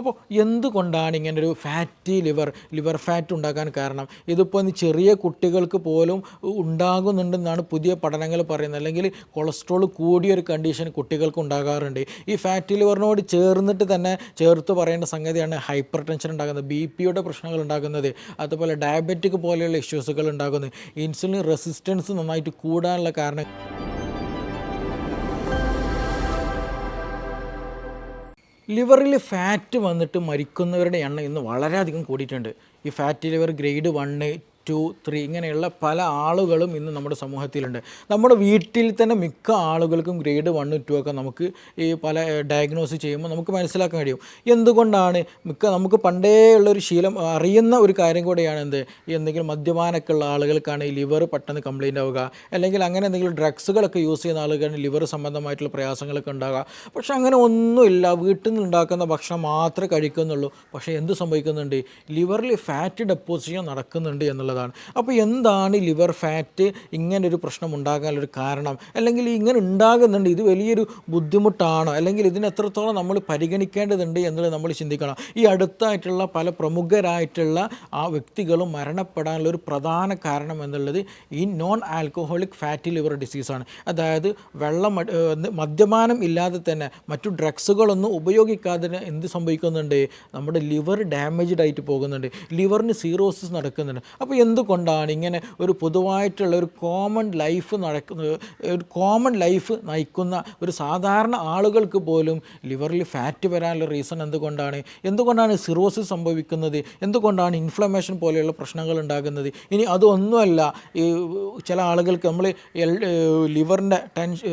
അപ്പോൾ എന്തുകൊണ്ടാണ് ഇങ്ങനൊരു ഫാറ്റി ലിവർ ലിവർ ഫാറ്റ് ഉണ്ടാക്കാൻ കാരണം? ഇതിപ്പോൾ ചെറിയ കുട്ടികൾക്ക് പോലും ഉണ്ടാകുന്നുണ്ടെന്നാണ് പുതിയ പഠനങ്ങൾ പറയുന്നത്. അല്ലെങ്കിൽ കൊളസ്ട്രോൾ കൂടിയൊരു കണ്ടീഷൻ കുട്ടികൾക്ക് ഉണ്ടാകാറുണ്ട്. ഈ ഫാറ്റി ലിവറിനോട് ചേർന്നിട്ട് തന്നെ ചേർത്ത് പറയേണ്ട സംഗതിയാണ് ഹൈപ്പർ ടെൻഷൻ ഉണ്ടാകുന്നത് ബി പിയുടെ പ്രശ്നങ്ങൾ ഉണ്ടാകുന്നത് അതുപോലെ ഡയബറ്റിക് പോലെയുള്ള ഇഷ്യൂസുകൾ ഉണ്ടാകുന്നത്. ഇൻസുലിൻ റെസിസ്റ്റൻസ് നന്നായിട്ട് കൂടാനുള്ള കാരണം ലിവറിൽ ഫാറ്റ് വന്നിട്ട് മരിക്കുന്നവരുടെ എണ്ണം ഇന്ന് വളരെയധികം കൂടിയിട്ടുണ്ട്. ഈ fat liver grade one two three ഇങ്ങനെയുള്ള പല ആളുകളും ഇന്ന് നമ്മുടെ സമൂഹത്തിലുണ്ട്. നമ്മുടെ വീട്ടിൽ തന്നെ മിക്ക ആളുകൾക്കും ഗ്രേഡ് വണ്ണ് ടു ഒക്കെ നമുക്ക് ഈ പല ഡയഗ്നോസ് ചെയ്യുമ്പോൾ നമുക്ക് മനസ്സിലാക്കാൻ കഴിയും. എന്തുകൊണ്ടാണ് മിക്ക നമുക്ക് പണ്ടേ ഉള്ളൊരു ശീലം അറിയുന്ന ഒരു കാര്യം കൂടെയാണ് എന്ത്? എന്തെങ്കിലും മദ്യപാനമൊക്കെ ഉള്ള ആളുകൾക്കാണ് ഈ ലിവർ പെട്ടെന്ന് കംപ്ലൈന്റ് ആവുക. അല്ലെങ്കിൽ അങ്ങനെ എന്തെങ്കിലും ഡ്രഗ്സുകളൊക്കെ യൂസ് ചെയ്യുന്ന ആളുകൾക്ക് ലിവർ സംബന്ധമായിട്ടുള്ള പ്രയാസങ്ങളൊക്കെ ഉണ്ടാകുക പക്ഷേ അങ്ങനെ ഒന്നുമില്ല. വീട്ടിൽ നിന്ന് ഉണ്ടാക്കുന്ന ഭക്ഷണം മാത്രമേ കഴിക്കുന്നുള്ളൂ. പക്ഷേ എന്ത് സംഭവിക്കുന്നുണ്ട്? ലിവറിൽ ഫാറ്റ് ഡെപ്പോസിഷൻ നടക്കുന്നുണ്ട് എന്നുള്ളതാണ്. അപ്പോൾ എന്താണ് ലിവർ ഫാറ്റ് ഇങ്ങനൊരു പ്രശ്നം ഉണ്ടാകാനൊരു കാരണം? അല്ലെങ്കിൽ ഇങ്ങനെ ഉണ്ടാകുന്നുണ്ട് ഇത് വലിയൊരു ബുദ്ധിമുട്ടാണോ? അല്ലെങ്കിൽ ഇതിന് എത്രത്തോളം നമ്മൾ പരിഗണിക്കേണ്ടതുണ്ട് എന്നുള്ളത് നമ്മൾ ചിന്തിക്കണം. ഈ അടുത്തായിട്ടുള്ള പല പ്രമുഖരായിട്ടുള്ള ആ വ്യക്തികളും മരണപ്പെടാനുള്ള ഒരു പ്രധാന കാരണം എന്നുള്ളത് ഈ നോൺ ആൽക്കഹോളിക് ഫാറ്റി ലിവർ ഡിസീസാണ് അതായത് വെള്ളം മദ്യപാനം ഇല്ലാതെ തന്നെ മറ്റു ഡ്രഗ്സുകളൊന്നും ഉപയോഗിക്കാതെ എന്ത് സംഭവിക്കുന്നുണ്ട്? നമ്മുടെ ലിവർ ഡാമേജ്ഡ് ആയിട്ട് പോകുന്നുണ്ട്. ലിവറിന് സീറോസിസ് നടക്കുന്നുണ്ട്. അപ്പോൾ എന്തുകൊണ്ടാണ് ഇങ്ങനെ ഒരു പൊതുവായിട്ടുള്ള ഒരു കോമൺ ലൈഫ് നടക്കുന്ന ഒരു കോമൺ ലൈഫ് നയിക്കുന്ന ഒരു സാധാരണ ആളുകൾക്ക് പോലും ലിവറിൽ ഫാറ്റ് വരാനുള്ള റീസൺ എന്തുകൊണ്ടാണ്? എന്തുകൊണ്ടാണ് സിറോസിസ് സംഭവിക്കുന്നത്? എന്തുകൊണ്ടാണ് ഇൻഫ്ലമേഷൻ പോലെയുള്ള പ്രശ്നങ്ങൾ ഉണ്ടാകുന്നത്? ഇനി അതൊന്നുമല്ല ഈ ചില ആളുകൾക്ക് നമ്മൾ ലിവറിന്റെ ടെൻഷൻ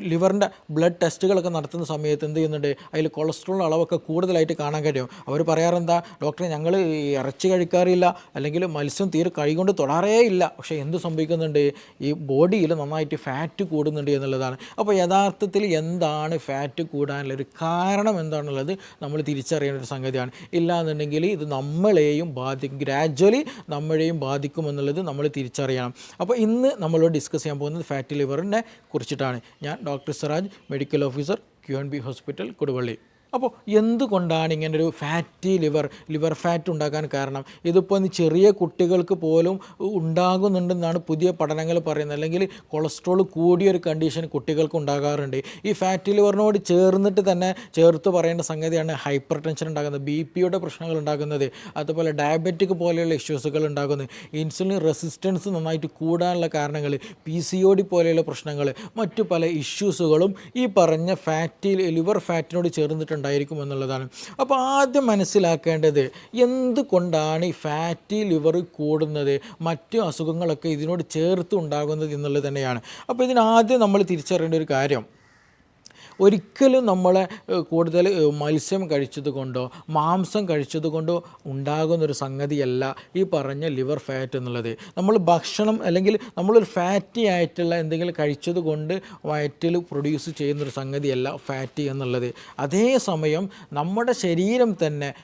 ലിവറിന്റെ ബ്ലഡ് ടെസ്റ്റുകളൊക്കെ നടത്തുന്ന സമയത്ത് എന്ത് ചെയ്യുന്നുണ്ട്? അതിൽ കൊളസ്ട്രോൾ അളവൊക്കെ കൂടുതലായിട്ട് കാണാൻ കഴിയും. അവർ പറയാറെന്താ? ഡോക്ടറെ ഞങ്ങൾ ഇറച്ചി കഴിക്കാറില്ല. അല്ലെങ്കിൽ മത്സ്യം തീരെ കൈകൊണ്ട് തൊടാറേ ഇല്ല. പക്ഷേ എന്ത് സംഭവിക്കുന്നുണ്ട്? ഈ ബോഡിയിൽ നന്നായിട്ട് ഫാറ്റ് കൂടുന്നുണ്ട് എന്നുള്ളതാണ്. അപ്പോൾ യഥാർത്ഥത്തിൽ എന്താണ് ഫാറ്റ് കൂടാനുള്ള ഒരു കാരണം എന്താണുള്ളത് നമ്മൾ തിരിച്ചറിയേണ്ട ഒരു സംഗതിയാണ്. ഇല്ലാന്നുണ്ടെങ്കിൽ ഇത് നമ്മളെയും ബാധിക്കും. ഗ്രാജ്വലി നമ്മളെയും ബാധിക്കുമെന്നുള്ളത് നമ്മൾ തിരിച്ചറിയണം. അപ്പോൾ ഇന്ന് നമ്മളോട് ഡിസ്കസ് ചെയ്യാൻ പോകുന്നത് ഫാറ്റ് ലിവറിനെ കുറിച്ചിട്ടാണ്. ഞാൻ doctor Saraj medical officer Q and B hospital Kudavali അപ്പോൾ എന്തുകൊണ്ടാണ് ഇങ്ങനൊരു ഫാറ്റി ലിവർ ലിവർ ഫാറ്റ് ഉണ്ടാക്കാൻ കാരണം? ഇതിപ്പോൾ ചെറിയ കുട്ടികൾക്ക് പോലും ഉണ്ടാകുന്നുണ്ടെന്നാണ് പുതിയ പഠനങ്ങൾ പറയുന്നത്. അല്ലെങ്കിൽ കൊളസ്ട്രോൾ കൂടിയൊരു കണ്ടീഷൻ കുട്ടികൾക്ക് ഉണ്ടാകാറുണ്ട്. ഈ ഫാറ്റി ലിവറിനോട് ചേർന്നിട്ട് തന്നെ ചേർത്ത് പറയേണ്ട സംഗതിയാണ് ഹൈപ്പർ ടെൻഷൻ ഉണ്ടാകുന്നത് ബി പിയുടെ പ്രശ്നങ്ങൾ ഉണ്ടാകുന്നത് അതുപോലെ ഡയബറ്റിക് പോലെയുള്ള ഇഷ്യൂസുകൾ ഉണ്ടാകുന്നത് ഇൻസുലിൻ റെസിസ്റ്റൻസ് നന്നായിട്ട് കൂടാനുള്ള കാരണങ്ങൾ പി സി ഒ ഡി പോലെയുള്ള പ്രശ്നങ്ങൾ മറ്റു പല ഇഷ്യൂസുകളും ഈ പറഞ്ഞ ഫാറ്റി ലിവർ ഫാറ്റിനോട് ചേർന്നിട്ടുണ്ടായിരിക്കും എന്നുള്ളതാണ്. അപ്പോൾ ആദ്യം മനസ്സിലാക്കേണ്ടത് എന്തുകൊണ്ടാണ് ഈ ഫാറ്റി ലിവർ കൂടുന്നത്? മറ്റു അസുഖങ്ങളൊക്കെ ഇതിനോട് ചേർത്ത് ഉണ്ടാകുന്നത് എന്നുള്ളത് തന്നെയാണ്. അപ്പോൾ ഇതിനാദ്യം നമ്മൾ തിരിച്ചറിയേണ്ട ഒരു കാര്യം ഒരിക്കലും നമ്മൾ കൂടുതൽ മത്സ്യം കഴിച്ചത് കൊണ്ടോ മാംസം കഴിച്ചത് കൊണ്ടോ ഉണ്ടാകുന്നൊരു സംഗതിയല്ല ഈ പറഞ്ഞ ലിവർ ഫാറ്റ് എന്നുള്ളത്. നമ്മൾ ഭക്ഷണം അല്ലെങ്കിൽ നമ്മളൊരു ഫാറ്റി ആയിട്ടുള്ള എന്തെങ്കിലും കഴിച്ചത് കൊണ്ട് വയറ്റിൽ പ്രൊഡ്യൂസ് ചെയ്യുന്നൊരു സംഗതിയല്ല ഫാറ്റി എന്നുള്ളത്. അതേസമയം നമ്മുടെ ശരീരം തന്നെ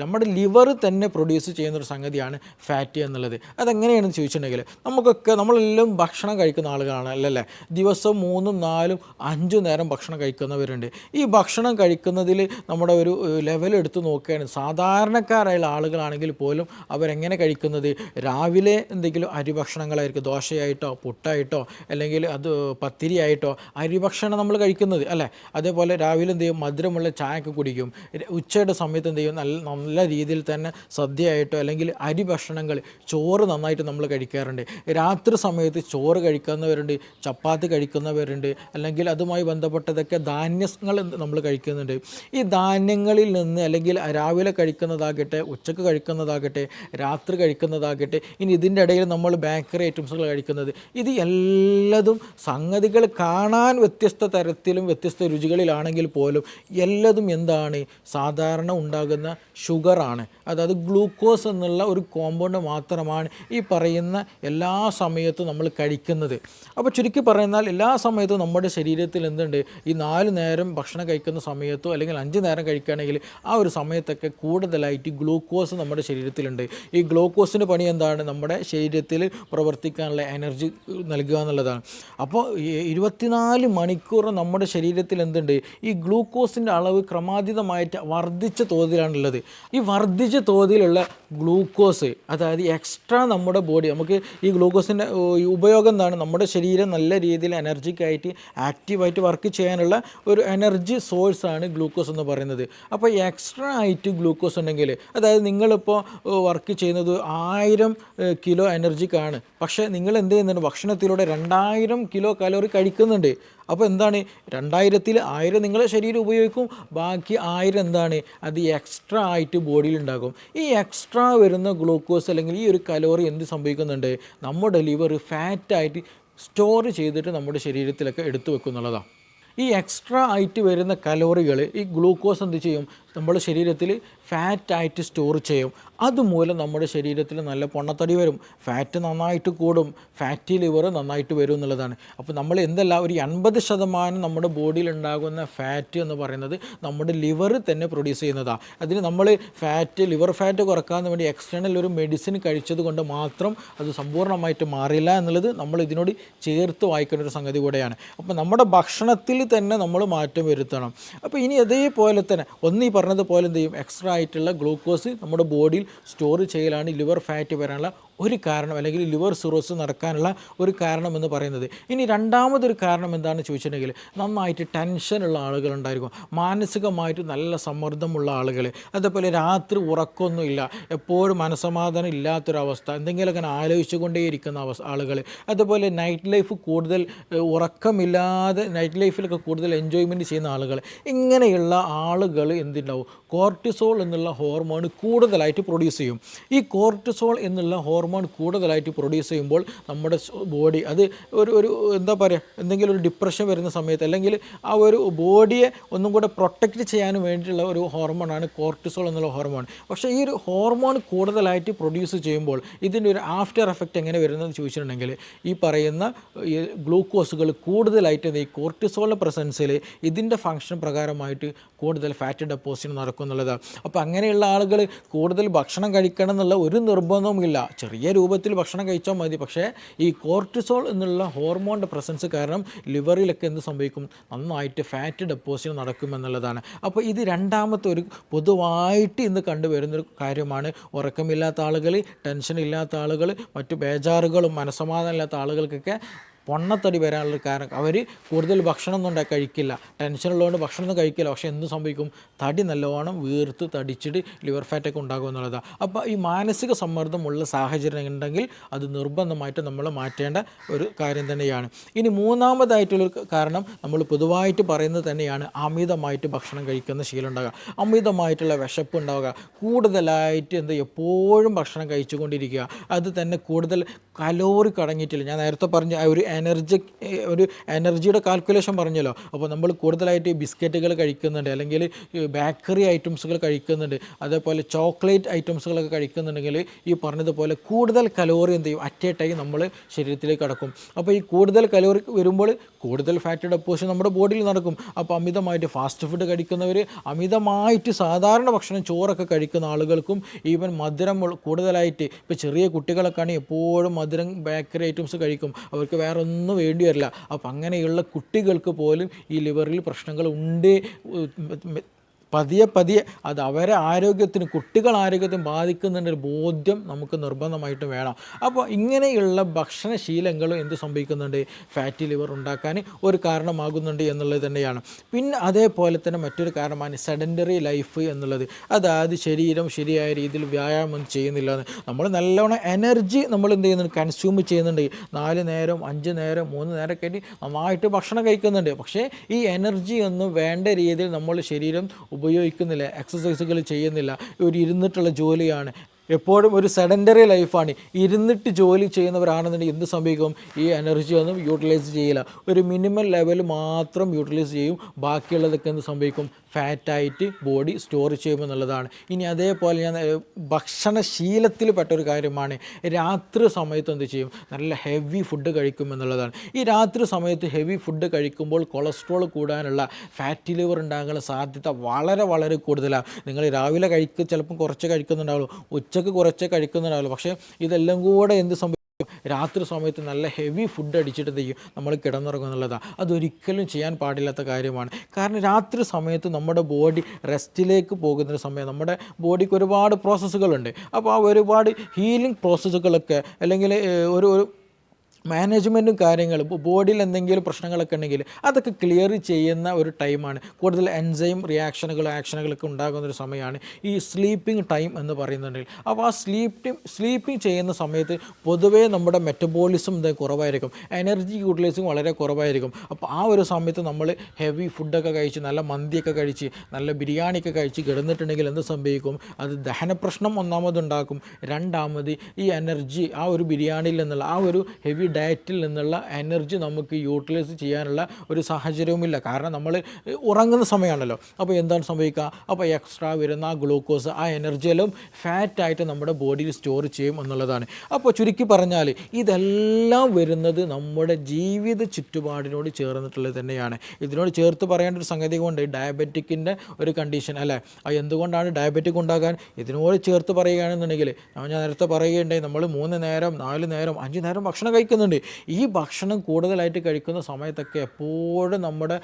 നമ്മുടെ ലിവർ തന്നെ പ്രൊഡ്യൂസ് ചെയ്യുന്നൊരു സംഗതിയാണ് ഫാറ്റി എന്നുള്ളത്. അതെങ്ങനെയാണെന്ന് ചോദിച്ചിട്ടുണ്ടെങ്കിൽ നമുക്കൊക്കെ നമ്മളെല്ലാം ഭക്ഷണം കഴിക്കുന്ന ആളുകളാണ് അല്ലല്ലേ? ദിവസം മൂന്നും നാലും അഞ്ചും നേരം ഭക്ഷണം കഴിക്കുന്നവരുണ്ട്. ഈ ഭക്ഷണം കഴിക്കുന്നതിൽ നമ്മുടെ ഒരു ലെവൽ എടുത്ത് നോക്കുകയാണ്. സാധാരണക്കാരായുള്ള ആളുകളാണെങ്കിൽ പോലും അവരെങ്ങനെ കഴിക്കുന്നത്? രാവിലെ എന്തെങ്കിലും അരി ഭക്ഷണങ്ങളായിരിക്കും ദോശയായിട്ടോ പുട്ടായിട്ടോ അല്ലെങ്കിൽ അത് പത്തിരിയായിട്ടോ അരി ഭക്ഷണം നമ്മൾ കഴിക്കുന്നത് അല്ലേ? അതേപോലെ രാവിലെ എന്ത് ചെയ്യും? മധുരമുള്ള ചായയൊക്കെ കുടിക്കും. ഉച്ചയുടെ സമയത്ത് എന്ത് ചെയ്യും? നല്ല നല്ല രീതിയിൽ തന്നെ സദ്യയായിട്ടോ അല്ലെങ്കിൽ അരി ഭക്ഷണങ്ങൾ ചോറ് നന്നായിട്ട് നമ്മൾ കഴിക്കാറുണ്ട്. രാത്രി സമയത്ത് ചോറ് കഴിക്കുന്നവരുണ്ട് ചപ്പാത്തി കഴിക്കുന്നവരുണ്ട് അല്ലെങ്കിൽ അതുമായി ബന്ധപ്പെട്ടതൊക്കെ ധാന്യങ്ങൾ നമ്മൾ കഴിക്കുന്നുണ്ട്. ഈ ധാന്യങ്ങളിൽ നിന്ന് അല്ലെങ്കിൽ രാവിലെ കഴിക്കുന്നതാകട്ടെ ഉച്ചയ്ക്ക് കഴിക്കുന്നതാകട്ടെ രാത്രി കഴിക്കുന്നതാകട്ടെ ഇനി ഇതിന്റെ ഇടയിൽ നമ്മൾ ബേക്കറി ഐറ്റംസുകൾ കഴിക്കുന്നത്. ഇത് എല്ലതും സംഗതികൾ കാണാൻ വ്യത്യസ്ത തരത്തിലും വ്യത്യസ്ത രുചികളിലാണെങ്കിൽ പോലും എല്ലതും എന്താണ്? സാധാരണ ഉണ്ടാകുന്ന ഷുഗറാണ്. അതായത് ഗ്ലൂക്കോസ് എന്നുള്ള ഒരു കോമ്പൗണ്ട് മാത്രമാണ് ഈ പറയുന്ന എല്ലാ സമയത്തും നമ്മൾ കഴിക്കുന്നത്. അപ്പോൾ ചുരുക്കി പറയുന്നാൽ എല്ലാ സമയത്തും നമ്മുടെ ശരീരത്തിൽ എന്തുണ്ട്? ഈ നാ നാല് നേരം ഭക്ഷണം കഴിക്കുന്ന സമയത്തോ അല്ലെങ്കിൽ അഞ്ച് നേരം കഴിക്കുകയാണെങ്കിൽ ആ ഒരു സമയത്തൊക്കെ കൂടുതലായിട്ട് ഗ്ലൂക്കോസ് നമ്മുടെ ശരീരത്തിലുണ്ട്. ഈ ഗ്ലൂക്കോസിന്റെ പണി എന്താണ്? നമ്മുടെ ശരീരത്തിൽ പ്രവർത്തിക്കാനുള്ള എനർജി നൽകുക എന്നുള്ളതാണ്. അപ്പോൾ ഇരുപത്തിനാല് മണിക്കൂർ നമ്മുടെ ശരീരത്തിൽ എന്തുണ്ട്? ഈ ഗ്ലൂക്കോസിന്റെ അളവ് ക്രമാതീതമായിട്ട് വർദ്ധിച്ച തോതിലാണുള്ളത്. ഈ വർദ്ധിച്ച തോതിലുള്ള ഗ്ലൂക്കോസ് അതായത് എക്സ്ട്രാ നമ്മുടെ ബോഡി നമുക്ക് ഈ ഗ്ലൂക്കോസിന്റെ ഉപയോഗം എന്താണ്? നമ്മുടെ ശരീരം നല്ല രീതിയിൽ എനർജിക്കായിട്ട് ആക്റ്റീവായിട്ട് വർക്ക് ചെയ്യാനുള്ള ഒരു എനർജി സോഴ്സാണ് ഗ്ലൂക്കോസ് എന്ന് പറയുന്നത്. അപ്പോൾ എക്സ്ട്രാ ആയിട്ട് ഗ്ലൂക്കോസ് ഉണ്ടെങ്കിൽ അതായത് നിങ്ങളിപ്പോൾ വർക്ക് ചെയ്യുന്നത് ആയിരം കിലോ എനർജിക്കാണ് പക്ഷേ നിങ്ങൾ എന്ത് ചെയ്യുന്നുണ്ട്? ഭക്ഷണത്തിലൂടെ രണ്ടായിരം കിലോ കലോറി കഴിക്കുന്നുണ്ട്. അപ്പോൾ എന്താണ്? രണ്ടായിരത്തിൽ ആയിരം നിങ്ങളെ ശരീരം ഉപയോഗിക്കും. ബാക്കി ആയിരം എന്താണ്? അത് എക്സ്ട്രാ ആയിട്ട് ബോഡിയിൽ ഉണ്ടാകും. ഈ എക്സ്ട്രാ വരുന്ന ഗ്ലൂക്കോസ് അല്ലെങ്കിൽ ഈ ഒരു കലോറി എന്ത് സംഭവിക്കുന്നുണ്ട്? നമ്മുടെ ലിവർ ഫാറ്റായിട്ട് സ്റ്റോർ ചെയ്തിട്ട് നമ്മുടെ ശരീരത്തിലൊക്കെ എടുത്തു വെക്കുന്നുള്ളതാണ് ഈ എക്സ്ട്രാ ആയിട്ട് വരുന്ന കലോറികൾ ഈ ഗ്ലൂക്കോസ് എന്ത് ചെയ്യും? നമ്മുടെ ശരീരത്തിൽ ഫാറ്റായിട്ട് സ്റ്റോർ ചെയ്യും. അതുമൂലം നമ്മുടെ ശരീരത്തിൽ നല്ല പൊണ്ണത്തടി വരും. ഫാറ്റ് നന്നായിട്ട് കൂടും. ഫാറ്റി ലിവർ നന്നായിട്ട് വരും എന്നുള്ളതാണ്. അപ്പോൾ നമ്മൾ എന്തല്ല ഒരു എൺപത് ശതമാനം നമ്മുടെ ബോഡിയിൽ ഉണ്ടാകുന്ന ഫാറ്റ് എന്ന് പറയുന്നത് നമ്മുടെ ലിവർ തന്നെ പ്രൊഡ്യൂസ് ചെയ്യുന്നതാണ് അതിന് നമ്മൾ ഫാറ്റ് ലിവർ ഫാറ്റ് കുറയ്ക്കാൻ വേണ്ടി എക്സ്റ്റേണൽ ഒരു മെഡിസിൻ കഴിച്ചത് കൊണ്ട് മാത്രം അത് സമ്പൂർണമായിട്ട് മാറില്ല എന്നുള്ളത് നമ്മൾ ഇതിനോട് ചേർത്ത് വായിക്കേണ്ട ഒരു സംഗതി കൂടെയാണ്. അപ്പോൾ നമ്മുടെ ഭക്ഷണത്തിൽ തന്നെ നമ്മൾ മാറ്റം വരുത്തണം. അപ്പോൾ ഇനി അതേപോലെ തന്നെ ഒന്നീ പറഞ്ഞതുപോലെ എന്ത് ചെയ്യും? എക്സ്ട്രാ ആയിട്ടുള്ള ഗ്ലൂക്കോസ് നമ്മുടെ ബോഡിയിൽ സ്റ്റോർ ചെയ്യലാണ് ലിവർ ഫാറ്റ് വരാനുള്ള ഒരു കാരണം അല്ലെങ്കിൽ ലിവർ സിറോസ് നടക്കാനുള്ള ഒരു കാരണം എന്ന് പറയുന്നത്. ഇനി രണ്ടാമതൊരു കാരണം എന്താണെന്ന് ചോദിച്ചിട്ടുണ്ടെങ്കിൽ നന്നായിട്ട് ടെൻഷനുള്ള ആളുകളുണ്ടായിരിക്കും മാനസികമായിട്ട് നല്ല സമ്മർദ്ദമുള്ള ആളുകൾ. അതേപോലെ രാത്രി ഉറക്കമൊന്നുമില്ല. എപ്പോഴും മനസമാധാനം ഇല്ലാത്തൊരവസ്ഥ. എന്തെങ്കിലുമൊക്കെ ആലോചിച്ചുകൊണ്ടേയിരിക്കുന്ന അവസ്ഥ ആളുകൾ. അതുപോലെ നൈറ്റ് ലൈഫ് കൂടുതൽ ഉറക്കമില്ലാതെ നൈറ്റ് ലൈഫിലൊക്കെ കൂടുതൽ എൻജോയ്മെന്റ് ചെയ്യുന്ന ആളുകൾ. ഇങ്ങനെയുള്ള ആളുകൾ എന്തുണ്ടാവും? കോർട്ടിസോൾ എന്നുള്ള ഹോർമോൺ കൂടുതലായിട്ട് പ്രൊഡ്യൂസ് ചെയ്യും. ഈ കോർട്ടിസോൾ എന്നുള്ള ഹോർമോൺ കൂടുതലായിട്ട് പ്രൊഡ്യൂസ് ചെയ്യുമ്പോൾ നമ്മുടെ ബോഡി അത് ഒരു ഒരു എന്താ പറയുക എന്തെങ്കിലും ഒരു ഡിപ്രഷൻ വരുന്ന സമയത്ത് അല്ലെങ്കിൽ ആ ഒരു ബോഡിയെ ഒന്നും കൂടെ പ്രൊട്ടക്റ്റ് ചെയ്യാൻ വേണ്ടിയിട്ടുള്ള ഒരു ഹോർമോണാണ് കോർട്ടിസോൾ എന്നുള്ള ഹോർമോൺ പക്ഷേ ഈ ഒരു ഹോർമോൺ കൂടുതലായിട്ട് പ്രൊഡ്യൂസ് ചെയ്യുമ്പോൾ ഇതിന്റെ ഒരു ആഫ്റ്റർ എഫക്റ്റ് എങ്ങനെ വരുന്നതെന്ന് ചോദിച്ചിട്ടുണ്ടെങ്കിൽ ഈ പറയുന്ന ഗ്ലൂക്കോസുകൾ കൂടുതലായിട്ട് ഈ കോർട്ടിസോളിന്റെ പ്രസൻസിൽ ഇതിന്റെ ഫങ്ഷൻ പ്രകാരമായിട്ട് കൂടുതൽ ഫാറ്റ് ഡെപ്പോസിറ്റ് നടക്കും എന്നുള്ളത് അപ്പോൾ അങ്ങനെയുള്ള ആളുകൾ കൂടുതൽ ഭക്ഷണം കഴിക്കണം എന്നുള്ള ഒരു നിർബന്ധവുമില്ല. ചെറിയ രൂപത്തിൽ ഭക്ഷണം കഴിച്ചാൽ മതി. പക്ഷേ ഈ കോർട്ടിസോൾ എന്നുള്ള ഹോർമോണിന്റെ പ്രസൻസ് കാരണം ലിവറിലൊക്കെ എന്ത് സംഭവിക്കും? നന്നായിട്ട് ഫാറ്റ് ഡെപ്പോസിറ്റ് നടക്കുമെന്നുള്ളതാണ് അപ്പോൾ ഇത് രണ്ടാമത്തെ ഒരു പൊതുവായിട്ട് ഇന്ന് കണ്ടുവരുന്നൊരു കാര്യമാണ്. ഉറക്കമില്ലാത്ത ആളുകൾ ടെൻഷൻ ഇല്ലാത്ത ആളുകൾ മറ്റു ബേജാറുകളും മനസ്സമാധാനം ഇല്ലാത്ത ആളുകൾക്കൊക്കെ പൊണ്ണത്തടി വരാനുള്ള കാരണം. അവർ കൂടുതൽ ഭക്ഷണം ഒന്നും ഉണ്ടാക്കി കഴിക്കില്ല ടെൻഷനുള്ളതുകൊണ്ട് ഭക്ഷണമൊന്നും കഴിക്കില്ല. പക്ഷേ എന്ത് സംഭവിക്കും? തടി നല്ലവണ്ണം വീർത്ത് തടിച്ചിട്ട് ലിവർ ഫാറ്റൊക്കെ ഉണ്ടാകും എന്നുള്ളതാണ് അപ്പോൾ ഈ മാനസിക സമ്മർദ്ദമുള്ള സാഹചര്യം ഉണ്ടെങ്കിൽ അത് നിർബന്ധമായിട്ട് നമ്മൾ മാറ്റേണ്ട ഒരു കാര്യം തന്നെയാണ്. ഇനി മൂന്നാമതായിട്ടുള്ളൊരു കാരണം നമ്മൾ പൊതുവായിട്ട് പറയുന്നത് തന്നെയാണ് അമിതമായിട്ട് ഭക്ഷണം കഴിക്കുന്ന ശീലം ഉണ്ടാകുക. അമിതമായിട്ടുള്ള വിശപ്പ് ഉണ്ടാവുക കൂടുതലായിട്ട് എന്ത് എപ്പോഴും ഭക്ഷണം കഴിച്ചുകൊണ്ടിരിക്കുക. അത് തന്നെ കൂടുതൽ കലോറി കടങ്ങിയിട്ടില്ല ഞാൻ നേരത്തെ പറഞ്ഞ ഒരു എനർജി ഒരു എനർജിയുടെ കാൽക്കുലേഷൻ പറഞ്ഞല്ലോ. അപ്പോൾ നമ്മൾ കൂടുതലായിട്ട് ബിസ്ക്കറ്റുകൾ കഴിക്കുന്നുണ്ട് അല്ലെങ്കിൽ ബേക്കറി ഐറ്റംസുകൾ കഴിക്കുന്നുണ്ട് അതേപോലെ ചോക്ലേറ്റ് ഐറ്റംസുകളൊക്കെ കഴിക്കുന്നുണ്ടെങ്കിൽ ഈ പറഞ്ഞതുപോലെ കൂടുതൽ കലോറി എന്ത് ചെയ്യും? അറ്റ് എ ടൈം നമ്മൾ ശരീരത്തിലേക്ക് അടക്കും. അപ്പോൾ ഈ കൂടുതൽ കലോറി വരുമ്പോൾ കൂടുതൽ ഫാറ്റ് ഡെപ്പോസിഷൻ നമ്മുടെ ബോഡിയിൽ നടക്കും. അപ്പോൾ അമിതമായിട്ട് ഫാസ്റ്റ് ഫുഡ് കഴിക്കുന്നവർ അമിതമായിട്ട് സാധാരണ ഭക്ഷണം ചോറൊക്കെ കഴിക്കുന്ന ആളുകൾക്കും ഈവൻ മധുരം കൂടുതലായിട്ട് ഇപ്പോൾ ചെറിയ കുട്ടികളൊക്കെ ആണെങ്കിൽ എപ്പോഴും മധുരം ബേക്കറി ഐറ്റംസ് കഴിക്കും. അവർക്ക് വേറെ ഒന്നും വേണ്ടി വരില്ല അപ്പം അങ്ങനെയുള്ള കുട്ടികൾക്ക് പോലും ഈ ലിവറിൽ പ്രശ്നങ്ങൾ ഉണ്ട് പതിയെ പതിയെ അത് അവരെ ആരോഗ്യത്തിന് കുട്ടികൾ ആരോഗ്യത്തിന് ബാധിക്കുന്നുണ്ടൊരു ബോധ്യം നമുക്ക് നിർബന്ധമായിട്ട് വേണം. അപ്പോൾ ഇങ്ങനെയുള്ള ഭക്ഷണശീലങ്ങളും എന്ത് സംഭവിക്കുന്നുണ്ട്? ഫാറ്റി ലിവർ ഉണ്ടാക്കാൻ ഒരു കാരണമാകുന്നുണ്ട് എന്നുള്ളത് തന്നെയാണ്. പിന്നെ അതേപോലെ തന്നെ മറ്റൊരു കാരണമാണ് സെഡന്ററി ലൈഫ് എന്നുള്ളത്. അതായത് ശരീരം ശരിയായ രീതിയിൽ വ്യായാമം ചെയ്യുന്നില്ല നമ്മൾ നല്ലോണം എനർജി നമ്മൾ എന്ത് ചെയ്യുന്നുണ്ട്? കൺസ്യൂം ചെയ്യുന്നുണ്ട്. നാല് നേരം അഞ്ച് നേരം മൂന്ന് നേരം ഒക്കെ നന്നായിട്ട് ഭക്ഷണം കഴിക്കുന്നുണ്ട്. പക്ഷേ ഈ എനർജി ഒന്നും വേണ്ട രീതിയിൽ നമ്മൾ ശരീരം ഉപയോഗിക്കുന്നില്ല എക്സസൈസുകൾ ചെയ്യുന്നില്ല ഒരു ഇരുന്നിട്ടുള്ള ജോലിയാണ്. എപ്പോഴും ഒരു സെഡന്ററി ലൈഫാണ്. ഇരുന്നിട്ട് ജോലി ചെയ്യുന്നവരാണെന്നുണ്ടെങ്കിൽ എന്ത് സംഭവിക്കും? ഈ എനർജി ഒന്നും യൂട്ടിലൈസ് ചെയ്യില്ല. ഒരു മിനിമം ലെവൽ മാത്രം യൂട്ടിലൈസ് ചെയ്യും. ബാക്കിയുള്ളതൊക്കെ എന്ത് സംഭവിക്കും? ഫാറ്റായിട്ട് ബോഡി സ്റ്റോർ ചെയ്യുമെന്നുള്ളതാണ് ഇനി അതേപോലെ ഞാൻ ഭക്ഷണശീലത്തിൽ പെട്ട ഒരു കാര്യമാണ്. രാത്രി സമയത്ത് എന്ത് ചെയ്യും? നല്ല ഹെവി ഫുഡ് കഴിക്കുമെന്നുള്ളതാണ് ഈ രാത്രി സമയത്ത് ഹെവി ഫുഡ് കഴിക്കുമ്പോൾ കൊളസ്ട്രോൾ കൂടാനുള്ള ഫാറ്റി ലിവർ ഉണ്ടാകാനുള്ള സാധ്യത വളരെ വളരെ കൂടുതലാണ് നിങ്ങൾ രാവിലെ കഴിക്കുക ചിലപ്പം കുറച്ച് കഴിക്കുന്നുണ്ടാവുള്ളൂ. ഉച്ചയ്ക്ക് കുറച്ച് കഴിക്കുന്നുണ്ടാവുള്ളൂ. പക്ഷേ ഇതെല്ലാം കൂടെ എന്ത് സംഭവിക്കും? രാത്രി സമയത്ത് നല്ല ഹെവി ഫുഡ് അടിച്ചിട്ട് എന്ത് ചെയ്യും? നമ്മൾ കിടന്നുറങ്ങും എന്നുള്ളതാണ് അതൊരിക്കലും ചെയ്യാൻ പാടില്ലാത്ത കാര്യമാണ്. കാരണം രാത്രി സമയത്ത് നമ്മുടെ ബോഡി റെസ്റ്റിലേക്ക് പോകുന്ന സമയം. നമ്മുടെ ബോഡിക്ക് ഒരുപാട് പ്രോസസ്സുകളുണ്ട് അപ്പോൾ ആ ഒരുപാട് ഹീലിംഗ് പ്രോസസ്സുകളൊക്കെ അല്ലെങ്കിൽ ഒരു ഒരു മാനേജ്മെന്റും കാര്യങ്ങളും ഇപ്പോൾ ബോഡിയിൽ എന്തെങ്കിലും പ്രശ്നങ്ങളൊക്കെ ഉണ്ടെങ്കിൽ അതൊക്കെ ക്ലിയർ ചെയ്യുന്ന ഒരു ടൈമാണ് കൂടുതൽ എൻസൈം റിയാക്ഷനുകളും ആക്ഷനുകളൊക്കെ ഉണ്ടാകുന്ന ഒരു സമയമാണ് ഈ സ്ലീപ്പിംഗ് ടൈം എന്ന് പറയുന്നുണ്ടെങ്കിൽ. അപ്പോൾ ആ സ്ലീപ്പിംഗ് സ്ലീപ്പിംഗ് ചെയ്യുന്ന സമയത്ത് പൊതുവേ നമ്മുടെ മെറ്റബോളിസം ഇത് കുറവായിരിക്കും. എനർജി യൂട്ടിലൈസിങ് വളരെ കുറവായിരിക്കും. അപ്പോൾ ആ ഒരു സമയത്ത് നമ്മൾ ഹെവി ഫുഡൊക്കെ കഴിച്ച് നല്ല മന്തിയൊക്കെ കഴിച്ച് നല്ല ബിരിയാണിയൊക്കെ കഴിച്ച് കിടന്നിട്ടുണ്ടെങ്കിൽ എന്ത് സംഭവിക്കും? അത് ദഹന ദഹനപ്രശ്നം ഒന്നാമതുണ്ടാക്കും രണ്ടാമത് ഈ എനർജി ആ ഒരു ബിരിയാണിയിൽ നിന്നുള്ള ആ ഒരു ഹെവി ഡയറ്റിൽ നിന്നുള്ള എനർജി നമുക്ക് യൂട്ടിലൈസ് ചെയ്യാനുള്ള ഒരു സാഹചര്യവുമില്ല. കാരണം നമ്മൾ ഉറങ്ങുന്ന സമയമാണല്ലോ. അപ്പോൾ എന്താണ് സംഭവിക്കുക? അപ്പോൾ എക്സ്ട്രാ വരുന്ന ആ ഗ്ലൂക്കോസ് ആ എനർജിയെല്ലാം ഫാറ്റായിട്ട് നമ്മുടെ ബോഡിയിൽ സ്റ്റോർ ചെയ്യും എന്നുള്ളതാണ്. അപ്പോൾ ചുരുക്കി പറഞ്ഞാൽ ഇതെല്ലാം വരുന്നത് നമ്മുടെ ജീവിത ചുറ്റുപാടിനോട് ചേർന്നിട്ടുള്ളത് തന്നെയാണ്. ഇതിനോട് ചേർത്ത് പറയേണ്ട ഒരു സംഗതി കൊണ്ട് ഡയബറ്റിക്കിന്റെ ഒരു കണ്ടീഷൻ അല്ലേ? അത് എന്തുകൊണ്ടാണ് ഡയബറ്റിക് ഉണ്ടാകാൻ? ഇതിനോട് ചേർത്ത് പറയുകയാണെന്നുണ്ടെങ്കിൽ ഞാൻ നേരത്തെ പറയുകയുണ്ടെങ്കിൽ നമ്മൾ മൂന്ന് നേരം നാല് നേരം അഞ്ച് നേരം ഭക്ഷണം കഴിക്കുന്നുണ്ട് ഈ ഭക്ഷണം കൂടുതലായിട്ട് കഴിക്കുന്ന സമയത്തൊക്കെ എപ്പോഴും നമ്മുടെ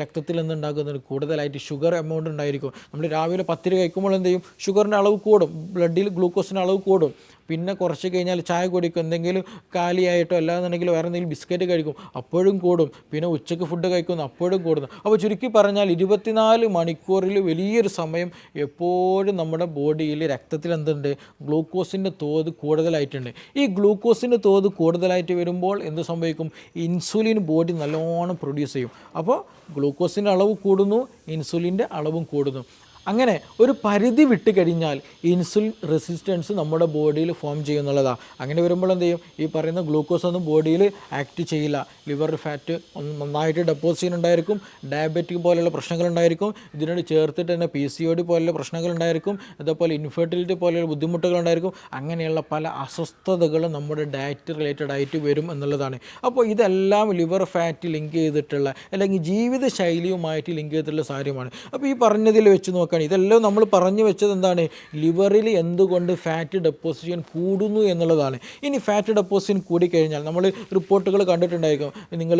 രക്തത്തിൽ നിന്നുണ്ടാകുന്നത് കൂടുതലായിട്ട് ഷുഗർ എമൗണ്ട് ഉണ്ടായിരിക്കും. നമ്മൾ രാവിലെ പത്തിരി കഴിക്കുമ്പോൾ എന്ത് ചെയ്യും? ഷുഗറിന്റെ അളവ് കൂടും. ബ്ലഡിൽ ഗ്ലൂക്കോസിന്റെ അളവ് കൂടും. പിന്നെ കുറച്ച് കഴിഞ്ഞാൽ ചായ കുടിക്കും എന്തെങ്കിലും കാലിയായിട്ടോ അല്ലാന്നുണ്ടെങ്കിൽ വേറെ എന്തെങ്കിലും ബിസ്ക്കറ്റ് കഴിക്കും അപ്പോഴും കൂടും. പിന്നെ ഉച്ചയ്ക്ക് ഫുഡ് കഴിക്കുന്നു അപ്പോഴും കൂടുന്നു അപ്പോൾ ചുരുക്കി പറഞ്ഞാൽ ഇരുപത്തിനാല് മണിക്കൂറിൽ വലിയൊരു സമയം എപ്പോഴും നമ്മുടെ ബോഡിയിൽ രക്തത്തിൽ എന്തുണ്ട്? ഗ്ലൂക്കോസിന്റെ തോത് കൂടുതലായിട്ടുണ്ട്. ഈ ഗ്ലൂക്കോസിന്റെ തോത് കൂടുതലായിട്ട് വരുമ്പോൾ എന്ത് സംഭവിക്കും? ഇൻസുലിൻ ബോഡി നല്ലോണം പ്രൊഡ്യൂസ് ചെയ്യും. അപ്പോൾ ഗ്ലൂക്കോസിന്റെ അളവ് കൂടുന്നു ഇൻസുലിന്റെ അളവും കൂടുന്നു. അങ്ങനെ ഒരു പരിധി വിട്ട് കഴിഞ്ഞാൽ ഇൻസുലിൻ റെസിസ്റ്റൻസ് നമ്മുടെ ബോഡിയിൽ ഫോം ചെയ്യുന്നുള്ളതാണ് അങ്ങനെ വരുമ്പോൾ എന്ത് ചെയ്യും? ഈ പറയുന്ന ഗ്ലൂക്കോസ് ഒന്നും ബോഡിയിൽ ആക്ട് ചെയ്യില്ല. ലിവർ ഫാറ്റ് നന്നായിട്ട് ഡെപ്പോസിറ്റ് ഉണ്ടായിരിക്കും ഡയബറ്റിക് പോലെയുള്ള പ്രശ്നങ്ങൾ ഉണ്ടായിരിക്കും ഇതിനോട് ചേർത്തിട്ട് തന്നെ പി സി ഒ ഡി പോലെയുള്ള പ്രശ്നങ്ങൾ ഉണ്ടായിരിക്കും അതേപോലെ ഇൻഫെർട്ടിലിറ്റി പോലെയുള്ള ബുദ്ധിമുട്ടുകൾ ഉണ്ടായിരിക്കും അങ്ങനെയുള്ള പല അസ്വസ്ഥതകളും നമ്മുടെ ഡയറ്റ് റിലേറ്റഡ് ആയിട്ട് വരും എന്നുള്ളതാണ്. അപ്പോൾ ഇതെല്ലാം ലിവർ ഫാറ്റ് ലിങ്ക് ചെയ്തിട്ടുള്ള അല്ലെങ്കിൽ ജീവിതശൈലിയുമായിട്ട് ലിങ്ക് ചെയ്തിട്ടുള്ള കാര്യമാണ് അപ്പോൾ ഈ പറഞ്ഞതിൽ വെച്ച് നോക്കുകയാണെങ്കിൽ ഇതെല്ലാം നമ്മൾ പറഞ്ഞു വെച്ചത് എന്താണ്? ലിവറിൽ എന്തുകൊണ്ട് ഫാറ്റ് ഡെപ്പോസിഷൻ കൂടുന്നു എന്നുള്ളതാണ്. ഇനി ഫാറ്റ് ഡെപ്പോസിഷൻ കൂടിക്കഴിഞ്ഞാൽ നമ്മൾ റിപ്പോർട്ടുകൾ കണ്ടിട്ടുണ്ടായിരിക്കും. നിങ്ങൾ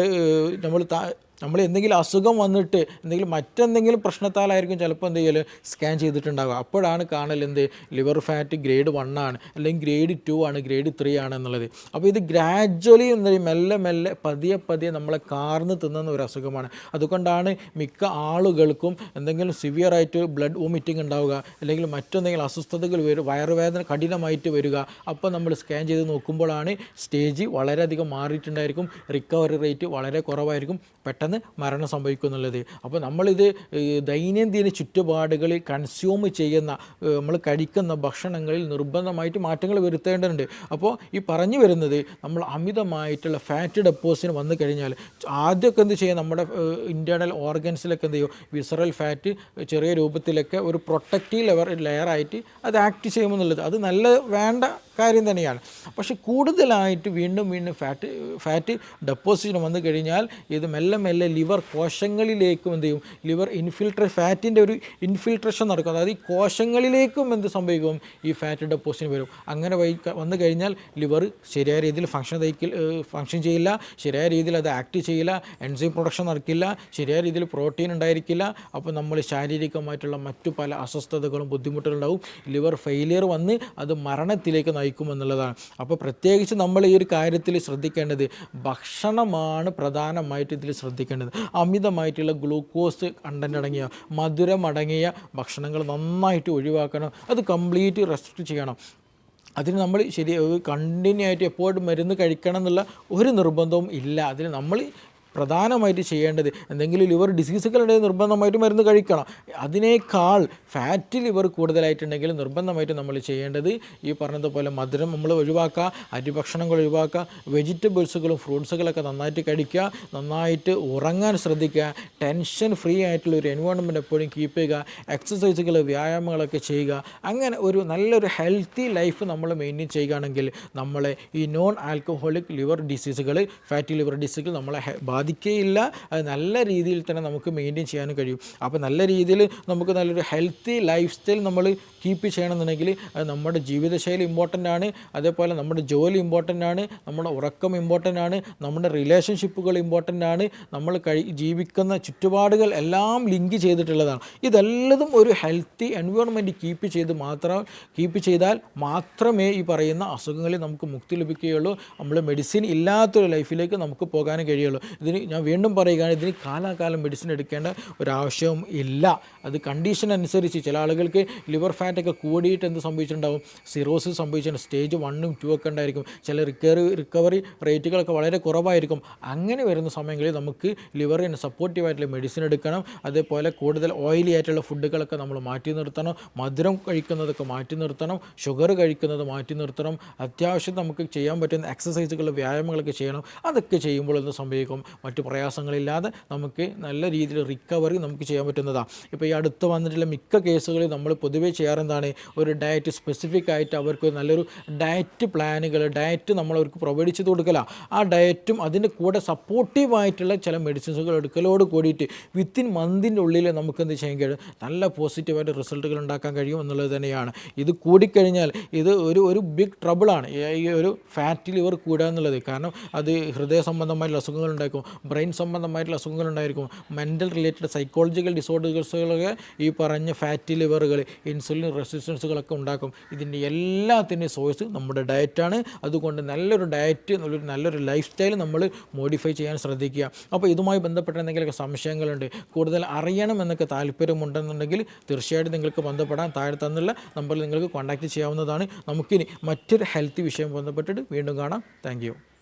നമ്മൾ നമ്മൾ എന്തെങ്കിലും അസുഖം വന്നിട്ട് എന്തെങ്കിലും മറ്റെന്തെങ്കിലും പ്രശ്നത്താലായിരിക്കും ചിലപ്പോൾ എന്ത് സ്കാൻ ചെയ്തിട്ടുണ്ടാകുക അപ്പോഴാണ് കാണൽ എന്ത്? ലിവർ ഫാറ്റ് ഗ്രേഡ് വൺ ആണ്. അല്ലെങ്കിൽ ഗ്രേഡ് ടു ആണ് ഗ്രേഡ് ത്രീ ആണ് എന്നുള്ളത്. അപ്പോൾ ഇത് ഗ്രാജ്വലി എന്താ മെല്ലെ മെല്ലെ പതിയെ പതിയെ നമ്മളെ കാർന്ന് തിന്നുന്ന ഒരു അസുഖമാണ്. അതുകൊണ്ടാണ് മിക്ക ആളുകൾക്കും എന്തെങ്കിലും സിവിയർ ആയിട്ട് ബ്ലഡ് വോമിറ്റിംഗ് ഉണ്ടാവുക. അല്ലെങ്കിൽ മറ്റെന്തെങ്കിലും അസ്വസ്ഥതകൾ വരും വയറുവേദന കഠിനമായിട്ട് വരിക. അപ്പോൾ നമ്മൾ സ്കാൻ ചെയ്ത് നോക്കുമ്പോഴാണ് സ്റ്റേജ് വളരെയധികം മാറിയിട്ടുണ്ടായിരിക്കും. റിക്കവറി റേറ്റ് വളരെ കുറവായിരിക്കും. പെട്ടെന്ന് മരണം സംഭവിക്കും എന്നുള്ളത് അപ്പോൾ നമ്മളിത് ദൈനംദിന ചുറ്റുപാടുകളിൽ കൺസ്യൂം ചെയ്യുന്ന നമ്മൾ കഴിക്കുന്ന ഭക്ഷണങ്ങളിൽ നിർബന്ധമായിട്ട് മാറ്റങ്ങൾ വരുത്തേണ്ടതുണ്ട്. അപ്പോൾ ഈ പറഞ്ഞു വരുന്നത് നമ്മൾ അമിതമായിട്ടുള്ള ഫാറ്റ് ഡെപ്പോസിന് വന്നു കഴിഞ്ഞാൽ ആദ്യമൊക്കെ എന്ത് ചെയ്യുക നമ്മുടെ ഇന്റേർണൽ ഓർഗൻസിലൊക്കെ എന്ത് ചെയ്യും? വിസറൽ ഫാറ്റ് ചെറിയ രൂപത്തിലൊക്കെ ഒരു പ്രൊട്ടക്റ്റീവ് ലെവർ ലെയറായിട്ട് അത് ആക്ട് ചെയ്യുമെന്നുള്ളത്. അത് നല്ല വേണ്ട കാര്യം തന്നെയാണ്. പക്ഷേ കൂടുതലായിട്ട് വീണ്ടും വീണ്ടും ഫാറ്റ് ഫാറ്റ് ഡെപ്പോസിഷൻ വന്നു കഴിഞ്ഞാൽ ഇത് മെല്ലെ മെല്ലെ ലിവർ കോശങ്ങളിലേക്കും എന്ത് ചെയ്യും? ലിവർ ഇൻഫിൽട്ര ഫാറ്റിന്റെ ഒരു ഇൻഫിൽട്രേഷൻ നടക്കും. അതായത് ഈ കോശങ്ങളിലേക്കും എന്ത് സംഭവിക്കും? ഈ ഫാറ്റ് ഡെപ്പോസിഷൻ വരും. അങ്ങനെ വൈ വന്നു കഴിഞ്ഞാൽ ലിവർ ശരിയായ രീതിയിൽ ഫങ്ഷൻ തയ്ക്കിൽ ഫങ്ഷൻ ചെയ്യില്ല. ശരിയായ രീതിയിൽ അത് ആക്ട് ചെയ്യില്ല. എൻസൈം പ്രൊഡക്ഷൻ നടക്കില്ല. ശരിയായ രീതിയിൽ പ്രോട്ടീൻ ഉണ്ടായിരിക്കില്ല. അപ്പോൾ നമ്മൾ ശാരീരികമായിട്ടുള്ള മറ്റു പല അസ്വസ്ഥതകളും ബുദ്ധിമുട്ടുകളുണ്ടാവും. ലിവർ ഫെയിലിയർ വന്ന് അത് മരണത്തിലേക്ക് നയിക്കുമെന്നുള്ളതാണ് അപ്പോൾ പ്രത്യേകിച്ച് നമ്മൾ ഈ ഒരു കാര്യത്തിൽ ശ്രദ്ധിക്കേണ്ടത് ഭക്ഷണമാണ് പ്രധാനമായിട്ട് ഇതിൽ ശ്രദ്ധിക്കേണ്ടത്. അമിതമായിട്ടുള്ള ഗ്ലൂക്കോസ് കണ്ടന്റ് അടങ്ങിയ മധുരമടങ്ങിയ ഭക്ഷണങ്ങൾ നന്നായിട്ട് ഒഴിവാക്കണം. അത് കംപ്ലീറ്റ് റെസ്റ്റ് ചെയ്യണം. അതിന് നമ്മൾ ശരി കണ്ടിന്യൂ ആയിട്ട് എപ്പോഴും മരുന്ന് കഴിക്കണം എന്നുള്ള ഒരു നിർബന്ധവും ഇല്ല. അതിന് നമ്മൾ പ്രധാനമായിട്ട് ചെയ്യേണ്ടത് എന്തെങ്കിലും ലിവർ ഡിസീസുകളുണ്ടെങ്കിൽ നിർബന്ധമായിട്ട് മരുന്ന് കഴിക്കണം. അതിനേക്കാൾ ഫാറ്റ് ലിവർ കൂടുതലായിട്ടുണ്ടെങ്കിൽ നിർബന്ധമായിട്ട് നമ്മൾ ചെയ്യേണ്ടത് ഈ പറഞ്ഞതുപോലെ മധുരം നമ്മൾ ഒഴിവാക്കുക അരിഭക്ഷണങ്ങൾ ഒഴിവാക്കുക വെജിറ്റബിൾസുകളും ഫ്രൂട്ട്സുകളൊക്കെ നന്നായിട്ട് കഴിക്കുക നന്നായിട്ട് ഉറങ്ങാൻ ശ്രദ്ധിക്കുക ടെൻഷൻ ഫ്രീ ആയിട്ടുള്ള ഒരു എൻവയോൺമെന്റ് എപ്പോഴും കീപ്പ് ചെയ്യുക എക്സസൈസുകൾ വ്യായാമങ്ങളൊക്കെ ചെയ്യുക അങ്ങനെ ഒരു നല്ലൊരു ഹെൽത്തി ലൈഫ് നമ്മൾ മെയിന്റെയിൻ ചെയ്യുകയാണെങ്കിൽ നമ്മളെ ഈ നോൺ ആൽക്കഹോളിക് ലിവർ ഡിസീസുകൾ ഫാറ്റി ലിവർ ഡിസീസുകൾ നമ്മളെ ഹെ- ബാധിക്കുകയില്ല അത് നല്ല രീതിയിൽ തന്നെ നമുക്ക് മെയിന്റെയിൻ ചെയ്യാനും കഴിയും. അപ്പോൾ നല്ല രീതിയിൽ നമുക്ക് നല്ലൊരു ഹെൽത്തി ലൈഫ് സ്റ്റൈൽ നമ്മൾ കീപ്പ് ചെയ്യണമെന്നുണ്ടെങ്കിൽ അത് നമ്മുടെ ജീവിതശൈലി ഇമ്പോർട്ടന്റ് ആണ്. അതേപോലെ നമ്മുടെ ജോലി ഇമ്പോർട്ടന്റ് ആണ്. നമ്മുടെ ഉറക്കം ഇമ്പോർട്ടന്റ് ആണ്. നമ്മുടെ റിലേഷൻഷിപ്പുകൾ ഇമ്പോർട്ടന്റ് ആണ്. നമ്മൾ കഴി ജീവിക്കുന്ന ചുറ്റുപാടുകൾ എല്ലാം ലിങ്ക് ചെയ്തിട്ടുള്ളതാണ്. ഇതെല്ലതും ഒരു ഹെൽത്തി എൻവയോൺമെന്റ് കീപ്പ് ചെയ്ത് മാത്രം കീപ്പ് ചെയ്താൽ മാത്രമേ ഈ പറയുന്ന അസുഖങ്ങളിൽ നമുക്ക് മുക്തി ലഭിക്കുകയുള്ളൂ. നമ്മൾ മെഡിസിൻ ഇല്ലാത്തൊരു ലൈഫിലേക്ക് നമുക്ക് പോകാനും കഴിയുള്ളൂ. ഇതിന് ഞാൻ വീണ്ടും പറയുകയാണ് ഇതിന് കാലാകാലം മെഡിസിൻ എടുക്കേണ്ട ഒരാവശ്യവും ഇല്ല. അത് കണ്ടീഷൻ അനുസരിച്ച് ചില ആളുകൾക്ക് ലിവർ ഫാറ്റൊക്കെ കൂടിയിട്ട് എന്ത് സംഭവിച്ചിട്ടുണ്ടാവും? സിറോസിസ് സംഭവിച്ചിട്ടുണ്ട്. സ്റ്റേജ് വണ്ണും ടു ഒക്കെ ഉണ്ടായിരിക്കും. ചില റിക്കവറി റിക്കവറി റേറ്റുകളൊക്കെ വളരെ കുറവായിരിക്കും. അങ്ങനെ വരുന്ന സമയങ്ങളിൽ നമുക്ക് ലിവറിന് സപ്പോർട്ടീവായിട്ടുള്ള മെഡിസിൻ എടുക്കണം. അതേപോലെ കൂടുതൽ ഓയിലി ആയിട്ടുള്ള ഫുഡുകളൊക്കെ നമ്മൾ മാറ്റി നിർത്തണം. മധുരം കഴിക്കുന്നതൊക്കെ മാറ്റി നിർത്തണം. ഷുഗർ കഴിക്കുന്നത് മാറ്റി നിർത്തണം. അത്യാവശ്യം നമുക്ക് ചെയ്യാൻ പറ്റുന്ന എക്സസൈസുകൾ വ്യായാമങ്ങളൊക്കെ ചെയ്യണം. അതൊക്കെ ചെയ്യുമ്പോൾ എന്ത് സംഭവിക്കും? മറ്റു പ്രയാസങ്ങളില്ലാതെ നമുക്ക് നല്ല രീതിയിൽ റിക്കവറി നമുക്ക് ചെയ്യാൻ പറ്റുന്നതാണ് ഇപ്പോൾ ഈ അടുത്ത് വന്നിട്ടുള്ള മിക്ക കേസുകളിൽ നമ്മൾ പൊതുവേ ചെയ്യാറെന്താണ്? ഒരു ഡയറ്റ് സ്പെസിഫിക് ആയിട്ട് അവർക്ക് നല്ലൊരു ഡയറ്റ് പ്ലാനുകൾ ഡയറ്റ് നമ്മൾ അവർക്ക് പ്രൊവൈഡ് ചെയ്ത് കൊടുക്കല. ആ ഡയറ്റും അതിന്റെ കൂടെ സപ്പോർട്ടീവായിട്ടുള്ള ചില മെഡിസിൻസുകൾ എടുക്കലോട് കൂടിയിട്ട് വിത്തിൻ മന്തിന്റെ ഉള്ളിൽ നമുക്ക് എന്ത് ചെയ്യാൻ കഴിയും? നല്ല പോസിറ്റീവായിട്ട് റിസൾട്ടുകൾ ഉണ്ടാക്കാൻ കഴിയും എന്നുള്ളത് തന്നെയാണ്. ഇത് കൂടിക്കഴിഞ്ഞാൽ ഇത് ഒരു ഒരു ബിഗ് ട്രബിളാണ് ഈ ഒരു ഫാറ്റ് ലിവർ കൂടുക എന്നുള്ളത്. കാരണം അത് ഹൃദയ സംബന്ധമായിട്ടുള്ള അസുഖങ്ങൾ ഉണ്ടായിരിക്കും ബ്രെയിൻ സംബന്ധമായിട്ടുള്ള അസുഖങ്ങൾ ഉണ്ടായിരിക്കും. മെന്റൽ റിലേറ്റഡ് സൈക്കോളജിക്കൽ ഡിസോർഡേഴ്സുകളൊക്കെ ഈ പറഞ്ഞ ഫാറ്റി ലിവറുകൾ ഇൻസുലിൻ റെസിസ്റ്റൻസുകളൊക്കെ ഉണ്ടാക്കും. ഇതിന്റെ എല്ലാത്തിന്റെയും സോഴ്സ് നമ്മുടെ ഡയറ്റാണ് അതുകൊണ്ട് നല്ലൊരു ഡയറ്റ് നല്ലൊരു നല്ലൊരു ലൈഫ് സ്റ്റൈൽ നമ്മൾ മോഡിഫൈ ചെയ്യാൻ ശ്രദ്ധിക്കുക. അപ്പോൾ ഇതുമായി ബന്ധപ്പെട്ട എന്തെങ്കിലുമൊക്കെ സംശയങ്ങളുണ്ട് കൂടുതൽ അറിയണം എന്നൊക്കെ താല്പര്യമുണ്ടെന്നുണ്ടെങ്കിൽ തീർച്ചയായിട്ടും നിങ്ങൾക്ക് ബന്ധപ്പെടാൻ താഴെ തന്നുള്ള നമ്പറിൽ നിങ്ങൾക്ക് കോൺടാക്റ്റ് ചെയ്യാവുന്നതാണ്. നമുക്കിനി മറ്റൊരു ഹെൽത്ത് വിഷയം ബന്ധപ്പെട്ടിട്ട് വീണ്ടും കാണാം. താങ്ക്